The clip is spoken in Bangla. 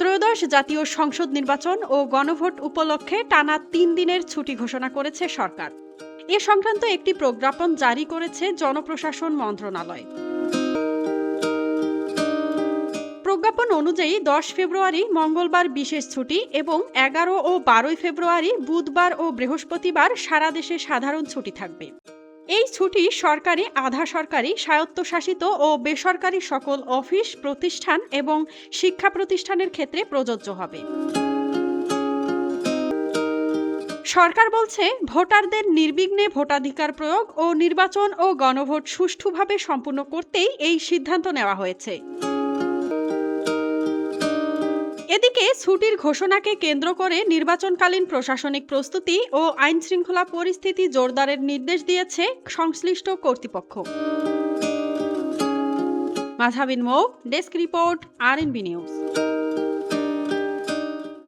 ত্রয়োদশ জাতীয় সংসদ নির্বাচন ও গণভোট উপলক্ষে টানা তিন দিনের ছুটি ঘোষণা করেছে সরকার। এ সংক্রান্ত একটি প্রজ্ঞাপন জারি করেছে জনপ্রশাসন মন্ত্রণালয়। প্রজ্ঞাপন অনুযায়ী দশ ফেব্রুয়ারি মঙ্গলবার বিশেষ ছুটি এবং এগারো ও বারোই ফেব্রুয়ারি বুধবার ও বৃহস্পতিবার সারা দেশে সাধারণ ছুটি থাকবে। এই ছুটি সরকারি, আধা সরকারি, স্বায়ত্তশাসিত ও বেসরকারি সকল অফিস, প্রতিষ্ঠান এবং শিক্ষা প্রতিষ্ঠানের ক্ষেত্রে প্রযোজ্য হবে। সরকার বলছে, ভোটারদের নির্বিঘ্নে ভোটাধিকার প্রয়োগ ও নির্বাচন ও গণভোট সুষ্ঠুভাবে সম্পূর্ণ করতেই এই সিদ্ধান্ত নেওয়া হয়েছে। এদিকে ছুটির ঘোষণাকে কেন্দ্র করে নির্বাচনকালীন প্রশাসনিক প্রস্তুতি ও আইন শৃঙ্খলা পরিস্থিতি জোরদারের নির্দেশ দিয়েছে সংশ্লিষ্ট কর্তৃপক্ষ। মাঝাবিন মৌ, ডেস্ক রিপোর্ট, আর নিউজ।